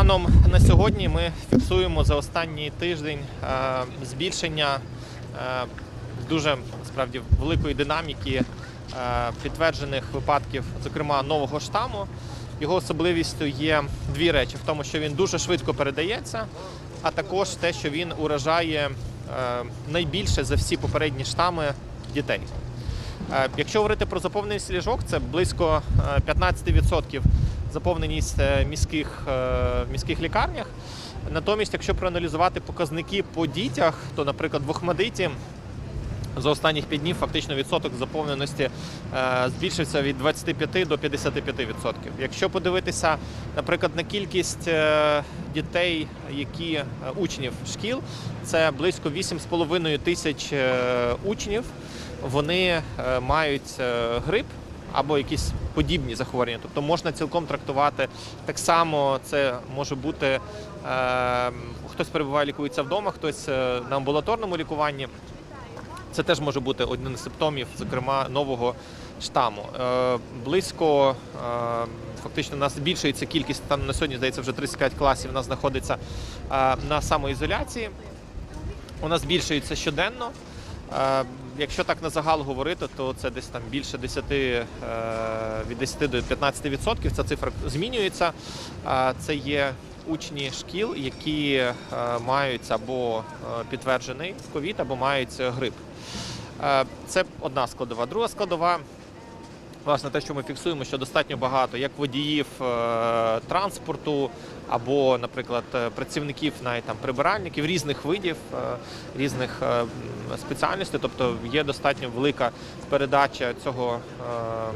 Станом на сьогодні ми фіксуємо за останній тиждень е, збільшення е, дуже справді великої динаміки е, підтверджених випадків, зокрема нового штаму. Його особливістю є дві речі: в тому, що він дуже швидко передається, а також те, що він уражає найбільше за всі попередні штами дітей. Якщо говорити про заповненість ліжок, це близько е, 15% заповненість е, міських, е, міських лікарнях. Натомість, якщо проаналізувати показники по дітях, то, наприклад, в Охмадиті за останніх 5 днів фактично відсоток заповненості е, збільшився від 25 до 55%. Якщо подивитися, наприклад, на кількість дітей, які учнів шкіл, це близько 8,5 тисяч учнів. Вони мають грип або якісь подібні захворювання. Тобто можна цілком трактувати так само. Це може бути е, хтось перебуває, лікується вдома, хтось е, на амбулаторному лікуванні. Це теж може бути один з симптомів, зокрема нового штаму. Е, близько е, фактично у нас збільшується кількість там на сьогодні, здається, вже 35 класів. У нас знаходиться е, на самоізоляції. У нас збільшується щоденно. Якщо так на загал говорити, то це десь там більше 10, е, від 10 до 15 відсотків. Ця цифра змінюється. Це є учні шкіл, які е, мають або е, підтверджений ковід, або мають грип. Це одна складова. Друга складова. Власне, те, що ми фіксуємо, що достатньо багато як водіїв транспорту, або, наприклад, е, працівників навіть там прибиральників різних видів, е, різних е, спеціальностей. Тобто є достатньо велика передача цього, е, м,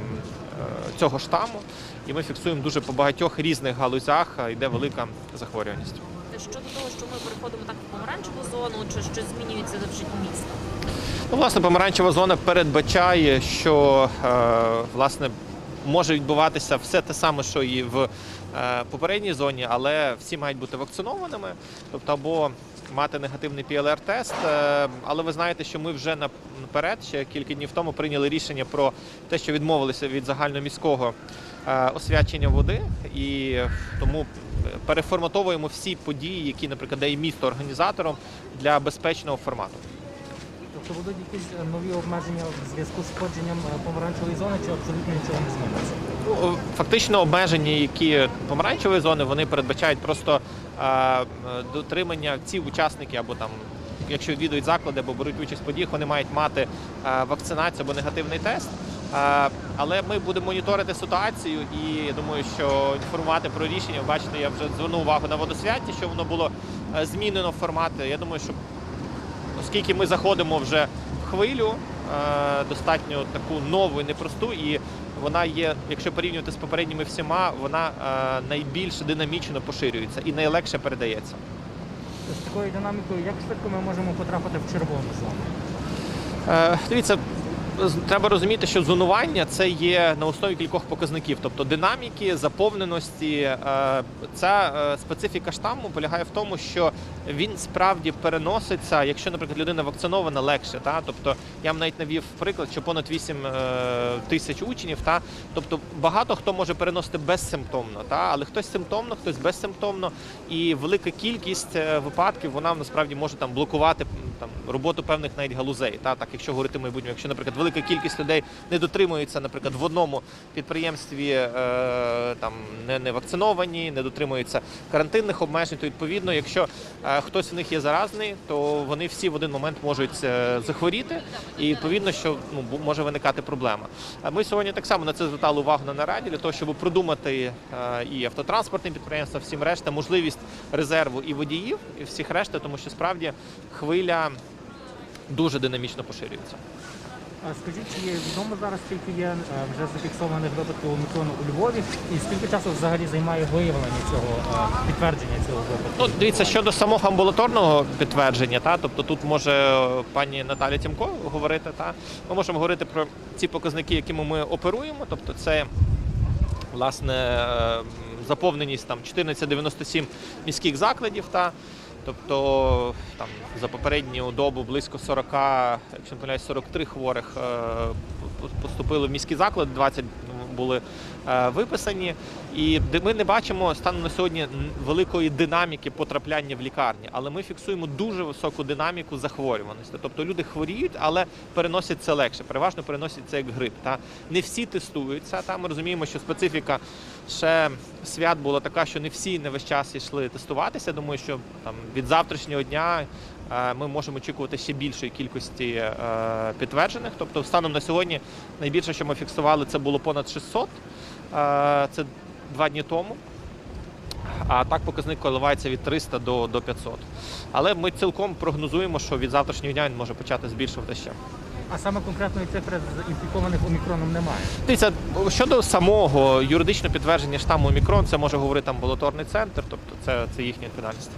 е, цього штаму, і ми фіксуємо дуже по багатьох різних галузях, йде велика захворюваність. Щодо того, що ми переходимо так в помаранчеву зону, чи щось змінюється в житті міста? Ну, власне, помаранчева зона передбачає, що власне може відбуватися все те саме, що і в е, попередній зоні, але всі мають бути вакцинованими, тобто або мати негативний ПЛР-тест. Е, але ви знаєте, що ми вже наперед, ще кілька днів тому, прийняли рішення про те, що відмовилися від загальноміського е, освячення води, і тому переформатовуємо всі події, які, наприклад, дає місто організатором для безпечного формату. Тобто будуть якісь е, нові обмеження в зв'язку з входженням е, помаранчевої зони, чи абсолютно нічого не зміниться? Ну, Фактично обмеження, які помаранчевої зони, вони передбачають просто е, дотримання ці учасники або там. Якщо відвідують заклади або беруть участь в подіях, вони мають мати е, вакцинацію або негативний тест. Але ми будемо моніторити ситуацію і я думаю, що інформувати про рішення. Бачите, я вже звернув увагу на водосвяті, що воно було змінено формат. Я думаю, що оскільки ми заходимо вже в хвилю, е, достатньо таку нову і непросту, і вона є, якщо порівнювати з попередніми всіма, вона е, найбільш динамічно поширюється і найлегше передається. З такою динамікою, як швидко ми можемо потрапити в червону зону? Е, Дивіться, треба розуміти, що зонування це є на основі кількох показників, тобто динаміки, заповненості. Е, Ця е, специфіка штаму полягає в тому, що він справді переноситься, якщо, наприклад, людина вакцинована легше. Та? Тобто я вам навіть навів приклад, що понад 8 е, тисяч учнів, та? тобто багато хто може переносити безсимптомно, та? але хтось симптомно, хтось безсимптомно, і велика кількість випадків вона насправді може там блокувати там роботу певних навіть галузей. Та так, якщо говорити майбутньому, якщо, наприклад, велика кількість людей не дотримується, наприклад, в одному підприємстві е, там не, не вакциновані, не дотримуються карантинних обмежень, то відповідно, якщо е, хтось в них є заразний, то вони всі в один момент можуть е, захворіти, і відповідно, що ну може виникати проблема. Ми сьогодні так само на це звертали увагу на нараді для того, щоб продумати і автотранспортні підприємства, всім решта, можливість резерву і водіїв, і всіх решта, тому що справді хвиля дуже динамічно поширюється. Скажіть, чи відомо зараз, скільки є е, вже зафіксованих випадків омікрону у Львові, і скільки часу взагалі займає виявлення цього е, підтвердження цього випадку? Ну, дивіться, щодо самого амбулаторного підтвердження, та, тобто тут може е, пані Наталя Тімко говорити, та, ми можемо говорити про ці показники, якими ми оперуємо, тобто це власне заповненість там 1497 міських закладів та Тобто там за попередню добу близько 40, якщо не помиляюсь, 43 хворих е, поступили в міський заклад, 20 були е, виписані. І ми не бачимо станом на сьогодні великої динаміки потрапляння в лікарні, але ми фіксуємо дуже високу динаміку захворюваності. Тобто люди хворіють, але переносять це легше. Переважно переносять це як грип. Та не всі тестуються. Та ми розуміємо, що специфіка ще свят була така, що не всі не весь час йшли тестуватися. Думаю, що там від завтрашнього дня е, ми можемо очікувати ще більшої кількості е, підтверджених. Тобто, станом на сьогодні найбільше, що ми фіксували, це було понад 600. Е, Це два дні тому. А так показник коливається від 300 до, до 500. Але ми цілком прогнозуємо, що від завтрашнього дня він може почати збільшувати ще. А саме конкретної цифри з інфікованих омікроном немає. Дивіться, щодо самого юридичного підтвердження штаму омікрон, це може говорити амбулаторний центр, тобто це, це їхня відповідальність.